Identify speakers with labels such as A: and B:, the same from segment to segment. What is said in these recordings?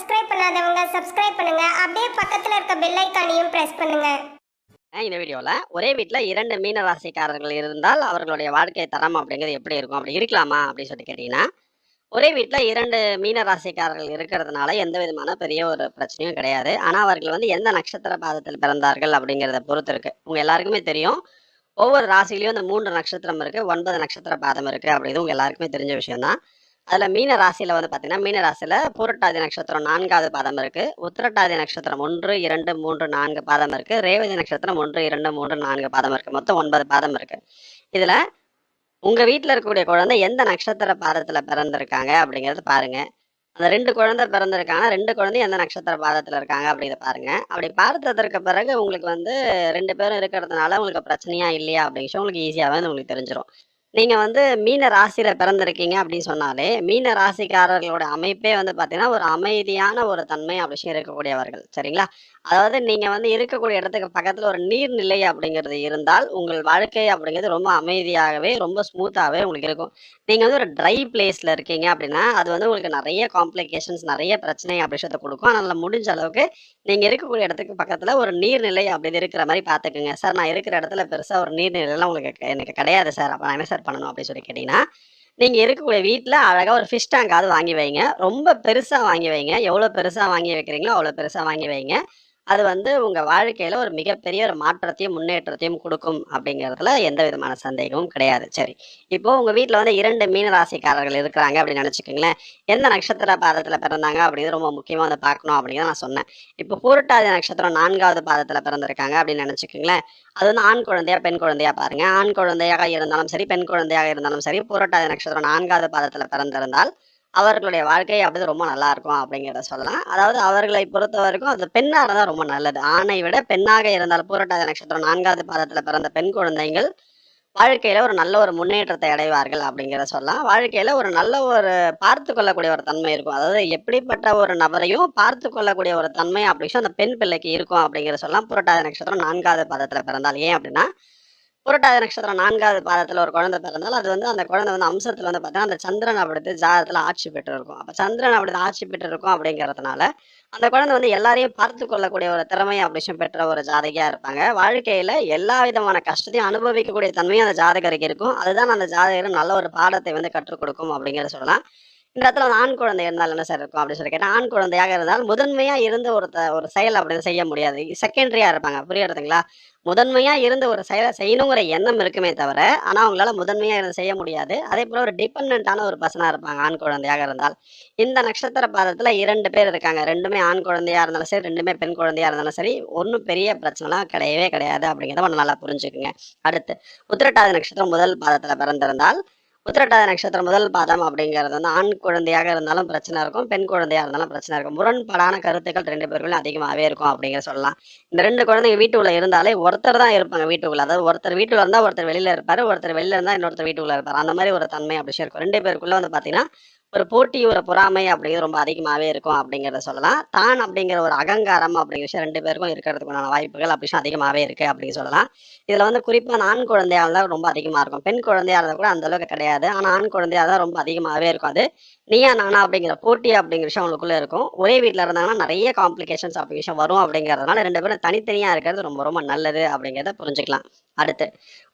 A: Subscribe பண்ணாதவங்க subscribe பண்ணுங்க. அப்படியே பக்கத்துல இருக்க பெல் ஐக்கானையும் பிரஸ் பண்ணுங்க.
B: இந்த வீடியோவில் ஒரே வீட்டில் இரண்டு மீன ராசிக்காரர்கள் இருந்தால் அவர்களுடைய வாழ்க்கை தரம் அப்படிங்கிறது எப்படி இருக்கும்? அப்படி இருக்கலாமா? அப்படின்னு சொல்லி கேட்டிங்கன்னா ஒரே வீட்டில் இரண்டு மீன ராசிக்காரர்கள் இருக்கிறதுனால எந்த விதமான பெரிய ஒரு பிரச்சனையும் கிடையாது. ஆனால் அவர்கள் வந்து எந்த நட்சத்திர பாதத்தில் பிறந்தார்கள் அப்படிங்கிறத பொறுத்து இருக்கு. உங்க எல்லாருக்குமே தெரியும். ஒவ்வொரு ராசிலையும் இந்த மூன்று நட்சத்திரம் இருக்கு ஒன்பது நட்சத்திர பாதம் இருக்கு அப்படிங்கிறது உங்க எல்லாருக்குமே தெரிஞ்ச விஷயம் தான் அதில் மீன ராசியில் வந்து பார்த்தீங்கன்னா மீன ராசியில் பூரட்டாதி நட்சத்திரம் நான்காவது பாதம் இருக்கு. உத்திரட்டாதி நட்சத்திரம் ஒன்று இரண்டு மூன்று நான்கு பாதம் இருக்கு. ரேவதி நட்சத்திரம் ஒன்று இரண்டு மூன்று நான்கு பாதம் இருக்கு. மொத்தம் ஒன்பது பாதம் இருக்கு. இதுல உங்க வீட்டில் இருக்கக்கூடிய குழந்தை எந்த நட்சத்திர பாதத்துல பிறந்திருக்காங்க அப்படிங்கறத பாருங்க. அந்த ரெண்டு குழந்தை பிறந்திருக்காங்க ரெண்டு குழந்தையும் எந்த நட்சத்திர பாதத்துல இருக்காங்க அப்படிங்கிறத பாருங்க. அப்படி பார்த்ததற்கு பிறகு உங்களுக்கு வந்து ரெண்டு பேரும் இருக்கிறதுனால உங்களுக்கு பிரச்சனையா இல்லையா அப்படிங்கிற உங்களுக்கு ஈஸியாவே வந்து உங்களுக்கு தெரிஞ்சிடும் நீங்க வந்து மீன ராசியில பிறந்திருக்கீங்க அப்படின்னு சொன்னாலே மீன ராசிக்காரர்களோட அமைப்பே வந்து பாத்தீங்கன்னா ஒரு அமைதியான ஒரு தன்மை அப்படி இருக்கக்கூடியவர்கள். சரிங்களா? அதாவது நீங்க வந்து இருக்கக்கூடிய இடத்துக்கு பக்கத்துல ஒரு நீர்நிலை அப்படிங்கிறது இருந்தால் உங்கள் வாழ்க்கை அப்படிங்கிறது ரொம்ப அமைதியாகவே ரொம்ப ஸ்மூத்தாகவே உங்களுக்கு இருக்கும். நீங்க வந்து ஒரு ட்ரை பிளேஸ்ல இருக்கீங்க அப்படின்னா அது வந்து உங்களுக்கு நிறைய காம்ப்ளிகேஷன்ஸ் நிறைய பிரச்சனை அப்படி விஷயத்த கொடுக்கும் அதனால முடிஞ்ச அளவுக்கு நீங்க இருக்கக்கூடிய இடத்துக்கு பக்கத்துல ஒரு நீர்நிலை அப்படி இருக்கிற மாதிரி பாத்துக்கோங்க சார் நான் இருக்கிற இடத்துல பெருசா ஒரு நீர்நிலைலாம் உங்களுக்கு எனக்கு கிடையாது சார். அப்ப நான் என்ன சார் பண்ணணும் அப்படின்னு சொல்லி கேட்டீங்கன்னா நீங்க இருக்கக்கூடிய வீட்டில் அழகா ஒரு ஃபிஷ் டேங்காவது வாங்கி வைங்க. ரொம்ப பெருசா வாங்கி வைங்க. எவ்வளவு பெருசா வாங்கி வைக்கிறீங்களோ அவ்வளவு பெருசா வாங்கி வைங்க. அது வந்து உங்க வாழ்க்கையில ஒரு மிகப்பெரிய ஒரு மாற்றத்தையும் முன்னேற்றத்தையும் கொடுக்கும் அப்படிங்கிறதுல எந்த விதமான சந்தேகமும் கிடையாது. சரி. இப்போ உங்க வீட்டுல வந்து இரண்டு மீன ராசிக்காரர்கள் இருக்கிறாங்க அப்படின்னு நினைச்சுக்கோங்களேன். எந்த நட்சத்திர பாதத்துல பிறந்தாங்க அப்படிங்கிறது ரொம்ப முக்கியமா வந்து பார்க்கணும் அப்படிங்கிறத நான் சொன்னேன். இப்போ பூரட்டாதி நட்சத்திரம் நான்காவது பாதத்துல பிறந்திருக்காங்க அப்படின்னு நினைச்சுக்கோங்களேன். அது வந்து ஆண் குழந்தையா பெண் குழந்தையா பாருங்க. ஆண் குழந்தையாக இருந்தாலும் சரி பெண் குழந்தையாக இருந்தாலும் சரி பூரட்டாதி நட்சத்திரம் நான்காவது பாதத்துல பிறந்திருந்தால் அவர்களுடைய வாழ்க்கை அப்படி ரொம்ப நல்லா இருக்கும் அப்படிங்கிறத சொல்லலாம். அதாவது அவர்களை பொறுத்த வரைக்கும் அந்த பெண்ணாக இருந்தால் ரொம்ப நல்லது. ஆணை விட பெண்ணாக இருந்தால் பூரட்டாதி நட்சத்திரம் நான்காவது பாதத்துல பிறந்த பெண் குழந்தைகள் வாழ்க்கையில ஒரு நல்ல ஒரு முன்னேற்றத்தை அடைவார்கள் அப்படிங்கிறத சொல்லலாம். வாழ்க்கையில ஒரு நல்ல ஒரு பார்த்து கொள்ளக்கூடிய ஒரு தன்மை இருக்கும். அதாவது எப்படிப்பட்ட ஒரு நபரையும் பார்த்து கொள்ளக்கூடிய ஒரு தன்மை அப்படின்னு அந்த பெண் பிள்ளைக்கு இருக்கும் அப்படிங்கிற சொல்லலாம். புரட்டாதி நட்சத்திரம் நான்காவது பாதத்துல பிறந்தால் ஏன் அப்படின்னா புரட்டாதி நட்சத்திரம் நான்காவது பாதத்தில் ஒரு குழந்தை பிறந்தால் அது வந்து அந்த குழந்தை வந்து அம்சத்தில் வந்து பார்த்தீங்கன்னா அந்த சந்திரன் அப்படித்து ஜாதத்தில் ஆட்சி பெற்று இருக்கும் அப்போ சந்திரன் அப்படி ஆட்சி பெற்று இருக்கும் அப்படிங்கிறதுனால அந்த குழந்தை வந்து எல்லாரையும் பார்த்து கொள்ளக்கூடிய ஒரு திறமை அப்படி பெற்ற ஒரு ஜாதகியாக இருப்பாங்க. வாழ்க்கையில் எல்லா விதமான கஷ்டத்தையும் அனுபவிக்கக்கூடிய தன்மையும் அந்த ஜாதகருக்கு இருக்கும். அதுதான் அந்த ஜாதகர் நல்ல ஒரு பாடத்தை வந்து கற்றுக் கொடுக்கும் அப்படிங்கிறத சொல்லலாம். இந்த இடத்துல வந்து ஆண் குழந்தை இருந்தால் என்ன சார் இருக்கும் அப்படின்னு சொல்லி கேட்டால் ஆண் குழந்தையாக இருந்தால் முதன்மையா இருந்து ஒரு த- ஒரு செயல் அப்படின்னு செய்ய முடியாது. செகண்டரியா இருப்பாங்க. புரியுறதுங்களா? முதன்மையா இருந்து ஒரு செயலை செய்யணுங்கிற எண்ணம் இருக்குமே தவிர ஆனா அவங்களால முதன்மையா இருந்து செய்ய முடியாது. அதே போல ஒரு டிபெண்டான ஒரு பர்சனா இருப்பாங்க. ஆண் குழந்தையாக இருந்தால். இந்த நட்சத்திர பாதத்துல இரண்டு பேர் இருக்காங்க. ரெண்டுமே ஆண் குழந்தையா இருந்தாலும் சரி ரெண்டுமே பெண் குழந்தையா இருந்தாலும் சரி ஒன்றும் பெரிய பிரச்சனைலாம் கிடையவே கிடையாது அப்படிங்கிறத நம்ம நல்லா புரிஞ்சுக்குங்க. அடுத்து உத்திரட்டாதி நட்சத்திரம் முதல் பாதத்துல பிறந்திருந்தால் உத்திரட்டாத நட்சத்திரம் முதல் பாதம் அப்படிங்கிறது வந்து ஆண் குழந்தையாக இருந்தாலும் பிரச்சனை இருக்கும் பெண் குழந்தையாக இருந்தாலும் பிரச்சனை இருக்கும். முரண்பாடான கருத்துக்கள் ரெண்டு பேருக்குள்ள அதிகமாகவே இருக்கும் அப்படிங்கிற சொல்லலாம். இந்த ரெண்டு குழந்தைங்க வீட்டுக்குள்ள இருந்தாலே ஒருத்தர் தான் இருப்பாங்க வீட்டுக்குள்ள அதாவது ஒருத்தர் வீட்டுல இருந்தா ஒருத்தர் வெளியில இருப்பாரு ஒருத்தர் வெளியில இருந்தா இன்னொருத்தர் வீட்டுக்குள்ள இருப்பாரு. அந்த மாதிரி ஒரு தன்மை அப்படி இருக்கும். ரெண்டு பேருக்குள்ள வந்து பாத்தீங்கன்னா ஒரு போட்டி ஒரு பொறாமை அப்படிங்கிறது ரொம்ப அதிகமாகவே இருக்கும் அப்படிங்கிறத சொல்லலாம். தான் அப்படிங்கிற ஒரு அகங்காரம் அப்படிங்கிற விஷயம் ரெண்டு பேருக்கும் இருக்கிறதுக்குண்டான வாய்ப்புகள் அப்படி அதிகமாகவே இருக்கு அப்படின்னு சொல்லலாம். இதுல வந்து குறிப்பா ஆண் குழந்தையால் தான் ரொம்ப அதிகமா இருக்கும். பெண் குழந்தையால் கூட அந்த அளவுக்கு கிடையாது. ஆனா ஆண் குழந்தையால் தான் ரொம்ப அதிகமாகவே இருக்கும் அது. நீயா நானா அப்படிங்கிற போட்டி அப்படிங்கிற விஷயம் அவங்களுக்குள்ள இருக்கும். ஒரே வீட்ல இருந்தாங்கன்னா நிறைய காம்ப்ளிகேஷன்ஸ் அப்படி விஷயம் வரும் அப்படிங்கறதுனால ரெண்டு பேரும் தனித்தனியா இருக்கிறது ரொம்ப ரொம்ப நல்லது அப்படிங்கிறத புரிஞ்சுக்கலாம். அடுத்து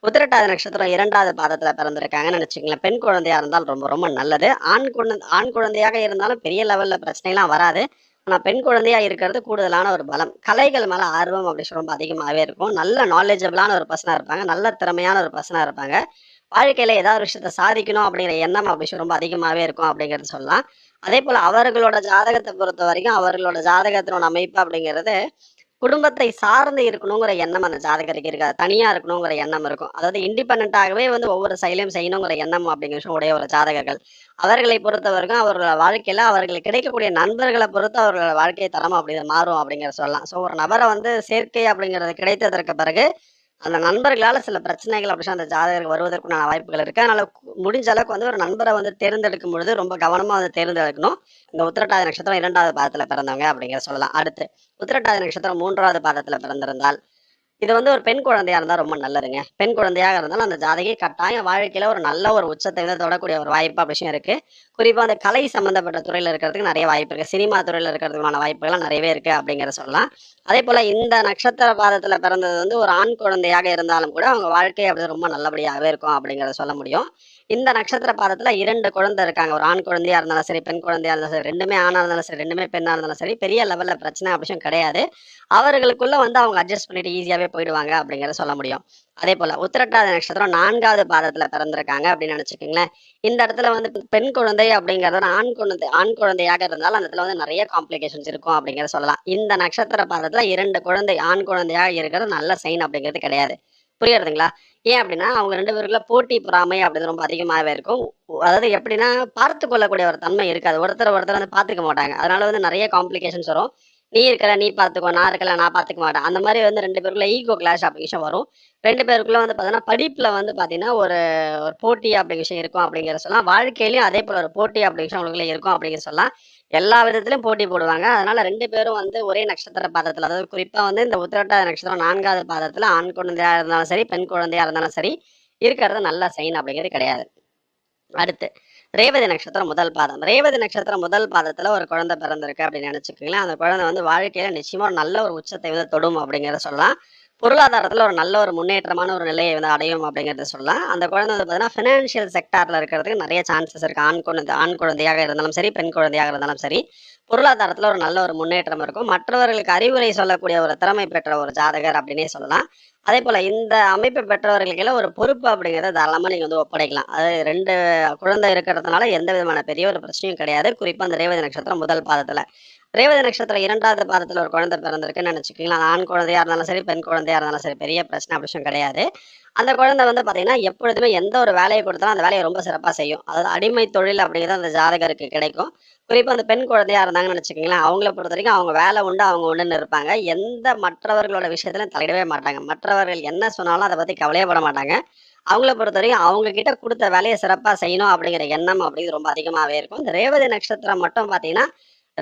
B: உத்திரட்டாத நட்சத்திரம் இரண்டாவது பாதத்துல பிறந்திருக்காங்கன்னு நினச்சிக்கலாம் பெண் குழந்தையா இருந்தால் ரொம்ப ரொம்ப நல்லது. ஆண் குழந்தை ஆண் குழந்தையாக இருந்தாலும் பெரிய லெவல்ல பிரச்சனைலாம் வராது. ஆனா பெண் குழந்தையா இருக்கிறது கூடுதலான ஒரு பலம். கலைகள் மேல ஆர்வம் அப்படி ரொம்ப அதிகமாகவே இருக்கும். நல்ல நாலேஜபிளான ஒரு பர்சனாக இருப்பாங்க. நல்ல திறமையான ஒரு பர்சனாக இருப்பாங்க. வாழ்க்கையில ஏதாவது ஒரு விஷயத்த சாதிக்கணும் அப்படிங்கிற எண்ணம் அப்படி ரொம்ப அதிகமாவே இருக்கும் அப்படிங்கிறது சொல்லலாம். அதே போல அவர்களோட ஜாதகத்தை பொறுத்த வரைக்கும் அவர்களோட ஜாதகத்தினோட அமைப்பு அப்படிங்கிறது குடும்பத்தை சார்ந்து இருக்கணுங்கிற எண்ணம் அந்த ஜாதகருக்கு இருக்காது. தனியா இருக்கணுங்கிற எண்ணம் இருக்கும். அதாவது இண்டிபெண்டாகவே வந்து ஒவ்வொரு செயலையும் செய்யணுங்கிற எண்ணம் அப்படிங்கிற விஷயம் உடைய ஒரு ஜாதகர்கள். அவர்களை பொறுத்த வரைக்கும் அவர்களோட வாழ்க்கையில அவர்களுக்கு கிடைக்கக்கூடிய நண்பர்களை பொறுத்து அவர்களோட வாழ்க்கை தரம் அப்படி மாறும் அப்படிங்கிற சொல்லலாம். ஸோ ஒரு நபரை வந்து சேர்க்கை அப்படிங்கிறது கிடைத்ததற்கு பிறகு அந்த நண்பர்களால சில பிரச்சனைகள் அப்படி அந்த ஜாதகருக்கு வருவதற்குண்டான வாய்ப்புகள் இருக்குது அதனால் முடிஞ்ச அளவுக்கு வந்து ஒரு நண்பரை வந்து தேர்ந்தெடுக்கும் பொழுது ரொம்ப கவனமா வந்து தேர்ந்தெடுக்கணும். இந்த உத்திரட்டாதி நட்சத்திரம் இரண்டாவது பாதத்துல பிறந்தவங்க அப்படிங்கிற சொல்லலாம். அடுத்து உத்திரட்டாதி நட்சத்திரம் மூன்றாவது பாதத்துல பிறந்திருந்தால் இது வந்து ஒரு பெண் குழந்தையா இருந்தா ரொம்ப நல்லதுங்க. பெண் குழந்தையாக இருந்தாலும் அந்த ஜாதகை கட்டாயம் வாழ்க்கையில ஒரு நல்ல ஒரு உச்சத்தை வந்து தொடக்கூடிய ஒரு வாய்ப்பு அப்படி விஷயம் இருக்கு. குறிப்பா அந்த கலை சம்பந்தப்பட்ட துறையில இருக்கிறதுக்கு நிறைய வாய்ப்பு இருக்கு. சினிமா துறையில இருக்கிறதுக்கான வாய்ப்புகள்லாம் நிறையவே இருக்கு அப்படிங்கிற சொல்லலாம். அதே போல இந்த நட்சத்திர பாதத்துல பிறந்தது வந்து ஒரு ஆண் குழந்தையாக இருந்தாலும் கூட அவங்க வாழ்க்கை அப்படி ரொம்ப நல்லபடியாகவே இருக்கும் அப்படிங்கிறத சொல்ல முடியும். இந்த நட்சத்திர பாதத்துல இரண்டு குழந்தை இருக்காங்க. ஒரு ஆண் குழந்தையா இருந்தாலும் சரி பெண் குழந்தையா இருந்தாலும் சரி ரெண்டுமே ஆணா இருந்தாலும் சரி ரெண்டுமே பெண்ணா இருந்தாலும் சரி பெரிய லெவல்ல பிரச்சனை விஷயம் கிடையாது. அவர்களுக்குள்ள வந்து அவங்க அட்ஜஸ்ட் பண்ணிட்டு ஈஸியாவே போயிடுவாங்க அப்படிங்கிறத சொல்ல முடியும். அதே போல உத்திரட்டாத நட்சத்திரம் நான்காவது பாதத்துல பிறந்திருக்காங்க அப்படின்னு நினைச்சுக்கோங்களேன். இந்த இடத்துல வந்து பெண் குழந்தை அப்படிங்கறது ஆண் குழந்தை ஆண் குழந்தையாக இருந்தாலும் அந்த இடத்துல வந்து நிறைய காம்ப்ளிகேஷன்ஸ் இருக்கும் அப்படிங்கிறத சொல்லலாம். இந்த நட்சத்திர பாதத்துல இரண்டு குழந்தை ஆண் குழந்தையாக இருக்கிறது நல்ல சைன் அப்படிங்கிறது கிடையாது. புரியுறதுங்களா? ஏன் அப்படின்னா அவங்க ரெண்டு பேருக்குள்ள போட்டி பொறாமை அப்படின்னு ரொம்ப அதிகமாகவே இருக்கும். அதாவது எப்படின்னா பார்த்து கொள்ளக்கூடிய ஒரு தன்மை இருக்காது. ஒருத்தர் ஒருத்தர் வந்து பார்த்துக்க மாட்டாங்க. அதனால வந்து நிறைய காம்ப்ளிகேஷன்ஸ் வரும். நீ இருக்கல நீ பார்த்துக்கோ நான் இருக்கல நான் பார்த்துக்க மாட்டேன். அந்த மாதிரி வந்து ரெண்டு பேருக்குள்ள ஈகோ கிளாஷ் அப்படி விஷயம் வரும். ரெண்டு பேருக்குள்ள வந்து பார்த்தீங்கன்னா படிப்புல வந்து பார்த்தீங்கன்னா ஒரு ஒரு போட்டி அப்படி விஷயம் இருக்கும் அப்படிங்கிற சொல்லலாம். வாழ்க்கையிலயும் அதே போல ஒரு போட்டி அப்படி விஷயம் அவங்களுக்குள்ள இருக்கும் அப்படிங்கிற சொல்லலாம். எல்லா விதத்திலும் போட்டி போடுவாங்க. அதனால ரெண்டு பேரும் வந்து ஒரே நட்சத்திர பாதத்துல அதாவது குறிப்பா வந்து இந்த உத்திரட்டாத நட்சத்திரம் நான்காவது பாதத்துல ஆண் குழந்தையா இருந்தாலும் சரி பெண் குழந்தையா இருந்தாலும் சரி இருக்கிறது நல்ல சைன் அப்படிங்கிறது கிடையாது. அடுத்து ரேவதி நட்சத்திரம் முதல் பாதம். ரேவதி நட்சத்திரம் முதல் பாதத்துல ஒரு குழந்தை பிறந்திருக்கு அப்படின்னு நினைச்சுக்கோங்களேன். அந்த குழந்தை வந்து வாழ்க்கையில நிச்சயமா ஒரு நல்ல ஒரு உச்சத்தை வந்து தொடும் அப்படிங்கிறத சொல்லலாம். பொருளாதாரத்தில் ஒரு நல்ல ஒரு முன்னேற்றமான ஒரு நிலையை வந்து அடையும் அப்படிங்கறத சொல்லலாம். அந்த குழந்தை வந்து பார்த்தீங்கன்னா ஃபினான்ஷியல் செக்டாரில் இருக்கிறதுக்கு நிறைய சான்சஸ் இருக்குது ஆண் குழந்தை ஆண் குழந்தையாக இருந்தாலும் சரி பெண் குழந்தையாக இருந்தாலும் சரி பொருளாதாரத்தில் ஒரு நல்ல ஒரு முன்னேற்றம் இருக்கும். மற்றவர்களுக்கு அறிவுரை சொல்லக்கூடிய ஒரு திறமை பெற்ற ஒரு ஜாதகர் அப்படின்னே சொல்லலாம். அதே போல இந்த அமைப்பு பெற்றவர்களுக்கு ஒரு பொறுப்பு அப்படிங்கிறத தாராளமாக நீங்கள் வந்து ஒப்படைக்கலாம். அது ரெண்டு குழந்தை இருக்கிறதுனால எந்த விதமான பெரிய ஒரு பிரச்சனையும் கிடையாது. குறிப்பாக அந்த ரேவதி நட்சத்திரம் முதல் பாதத்தில். ரேவதி நட்சத்திரம் இரண்டாவது பாதத்தில் ஒரு குழந்தை பிறந்திருக்குன்னு நினைச்சுக்கீங்களா ஆண் குழந்தையா இருந்தாலும் சரி பெண் குழந்தையா இருந்தாலும் சரி பெரிய பிரச்சனை அப்படி கிடையாது. அந்த குழந்தை வந்து பார்த்தீங்கன்னா எப்பொழுதுமே எந்த ஒரு வேலையை கொடுத்தாலும் அந்த வேலையை ரொம்ப சிறப்பாக செய்யும். அதாவது அடிமை தொழில் அப்படிங்கிறது அந்த ஜாதகருக்கு கிடைக்கும். குறிப்பாக அந்த பெண் குழந்தையா இருந்தாங்கன்னு வச்சுக்கோங்களேன் அவங்கள பொறுத்த வரைக்கும் அவங்க வேலை உண்டு அவங்க உண்டுன்னு இருப்பாங்க. எந்த மற்றவர்களோட விஷயத்துல தலையிடவே மாட்டாங்க. மற்றவர்கள் என்ன சொன்னாலும் அதை பற்றி கவலையே பட மாட்டாங்க. அவங்கள பொறுத்த வரைக்கும் அவங்க கிட்ட கொடுத்த வேலையை சிறப்பாக செய்யணும் அப்படிங்கிற எண்ணம் அப்படிங்கிறது ரொம்ப அதிகமாகவே இருக்கும். இந்த ரேவதி நட்சத்திரம் மட்டும் பார்த்தீங்கன்னா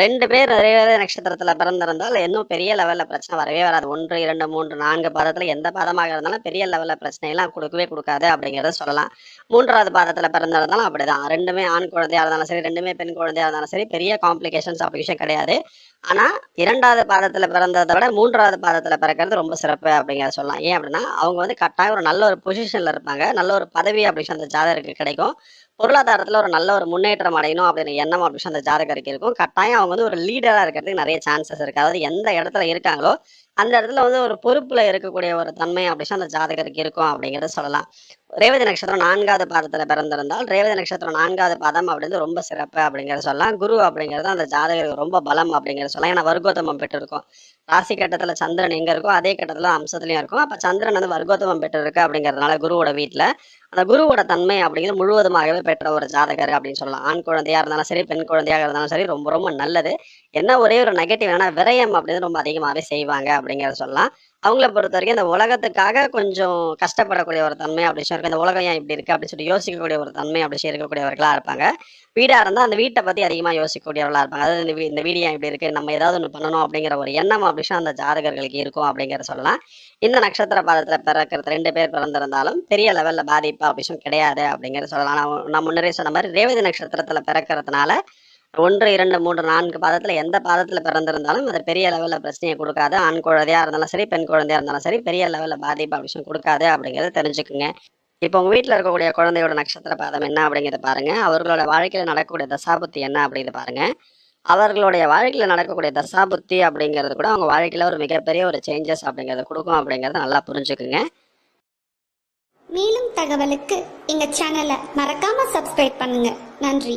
B: ரெண்டு பேர் ரேவதி நட்சத்திரத்துல பிறந்திருந்தால் இன்னும் பெரிய லெவல்ல பிரச்சனை வரவே வராது. ஒன்று இரண்டு மூன்று நான்கு பாதத்துல எந்த பாதமாக இருந்தாலும் பெரிய லெவல்ல பிரச்சனை எல்லாம் கொடுக்கவே கொடுக்காது அப்படிங்கறத சொல்லலாம். மூன்றாவது பாதத்துல பிறந்திருந்தாலும் அப்படிதான். ரெண்டுமே ஆண் குழந்தையா இருந்தாலும் சரி ரெண்டுமே பெண் குழந்தையா இருந்தாலும் சரி பெரிய காம்ப்ளிகேஷன்ஸ் அப்படி விஷயம் கிடையாது. ஆனா இரண்டாவது பாதத்துல பிறந்ததை விட மூன்றாவது பாதத்துல பிறக்கிறது ரொம்ப சிறப்பு அப்படிங்கிறத சொல்லலாம். ஏன் அப்படின்னா அவங்க வந்து கட்டாயம் ஒரு நல்ல ஒரு பொசிஷன்ல இருப்பாங்க. நல்ல ஒரு பதவி அப்படி அந்த ஜாதகருக்கு கிடைக்கும். பொருளாதாரத்துல ஒரு நல்ல ஒரு முன்னேற்றம் அடையணும் அப்படின்னு எண்ணம் அப்படின்னு அந்த ஜாதகருக்கு இருக்கும். கட்டாயம் அவங்க வந்து ஒரு லீடரா இருக்கிறதுக்கு நிறைய சான்சஸ் இருக்கு. அதாவது எந்த இடத்துல இருக்காங்களோ அந்த இடத்துல வந்து ஒரு பொறுப்புல இருக்கக்கூடிய ஒரு தன்மை அப்படின்னு அந்த ஜாதகருக்கு இருக்கும் அப்படிங்கறத சொல்லலாம். ரேவதி நட்சத்திரம் நான்காவது பாதத்துல பிறந்திருந்தால் ரேவதி நட்சத்திரம் நான்காவது பாதம் அப்படின்னு ரொம்ப சிறப்பு அப்படிங்கிறத சொல்லலாம். குரு அப்படிங்கிறது அந்த ஜாதகருக்கு ரொம்ப பலம் அப்படிங்கிறத சொல்லலாம். ஏன்னா வர்க்கோத்தமம் பெற்றிருக்கும். ராசி கட்டத்துல சந்திரன் எங்க இருக்கோ அதே கட்டத்துல அம்சத்துலயும் இருக்கும். அப்ப சந்திரன் வந்து வர்க்கோத்தமம் பெற்றிருக்கு அப்படிங்கறதுனால குருவோட வீட்டுல அந்த குருவோட தன்மை அப்படிங்கிறது முழுவதுமாகவே பெற்ற ஒரு ஜாதகர் அப்படின்னு சொல்லலாம். ஆண் குழந்தையா இருந்தாலும் சரி பெண் குழந்தையாக இருந்தாலும் சரி ரொம்ப ரொம்ப நல்லது. என்ன ஒரே ஒரு நெகட்டிவ் என்னன்னா விரயம் அப்படின்னு ரொம்ப அதிகமாகவே செய்வாங்க அப்படிங்கிறத சொல்லலாம். அவங்கள பொறுத்த வரைக்கும் இந்த உலகத்துக்காக கொஞ்சம் கஷ்டப்படக்கூடிய ஒரு தன்மை அப்படி சொல்லி இந்த உலகம் ஏன் இப்படி இருக்கு அப்படின்னு சொல்லி யோசிக்கக்கூடிய ஒரு தன்மை அப்படி இருக்கக்கூடியவர்களா இருப்பாங்க. வீடா இருந்தா அந்த வீட்டை பத்தி அதிகமா யோசிக்கக்கூடியவர்களா இருப்பாங்க. அதாவது இந்த இந்த வீடு ஏன் இப்படி இருக்கு? நம்ம ஏதாவது ஒன்று பண்ணணும் அப்படிங்கிற ஒரு எண்ணம் அப்படின்னு அந்த ஜாதகர்களுக்கு இருக்கும் அப்படிங்கிறத சொல்லலாம். இந்த நட்சத்திர பாதத்துல பிறக்கிறது ரெண்டு பேர் பிறந்திருந்தாலும் பெரிய லெவல்ல பாதிப்பு அப்படின்னு கிடையாது அப்படிங்கிறத சொல்லலாம். நான் முன்னரே சொன்ன மாதிரி ரேவதி நட்சத்திரத்துல பிறக்கிறதுனால ஒன்று இரண்டு மூன்று நான்கு பாதத்துல எந்த பாதத்துல பிறந்திருந்தாலும் அது பெரிய லெவல்ல பிரச்சனையை கொடுக்காது. ஆண் குழந்தையா இருந்தாலும் சரி பெண் குழந்தையா இருந்தாலும் சரி பெரிய லெவல்ல பாதிப்பு அப்படி விஷயம் கொடுக்காது அப்படிங்கறத தெரிஞ்சுக்குங்க. இப்போ உங்க வீட்டில் இருக்கக்கூடிய குழந்தையோட நட்சத்திர பாதம் என்ன அப்படிங்கிறத பாருங்க. அவர்களோட வாழ்க்கையில நடக்கக்கூடிய தசாபுத்தி என்ன அப்படிங்கிறத பாருங்க. அவர்களுடைய வாழ்க்கையில நடக்கக்கூடிய தசாபுத்தி அப்படிங்கிறது கூட அவங்க வாழ்க்கையில ஒரு மிகப்பெரிய ஒரு சேஞ்சஸ் அப்படிங்கறத கொடுக்கும் அப்படிங்கறத நல்லா புரிஞ்சுக்குங்க.
C: மேலும் தகவலுக்கு எங்க சேனலை மறக்காம சப்ஸ்கிரைப் பண்ணுங்க. நன்றி.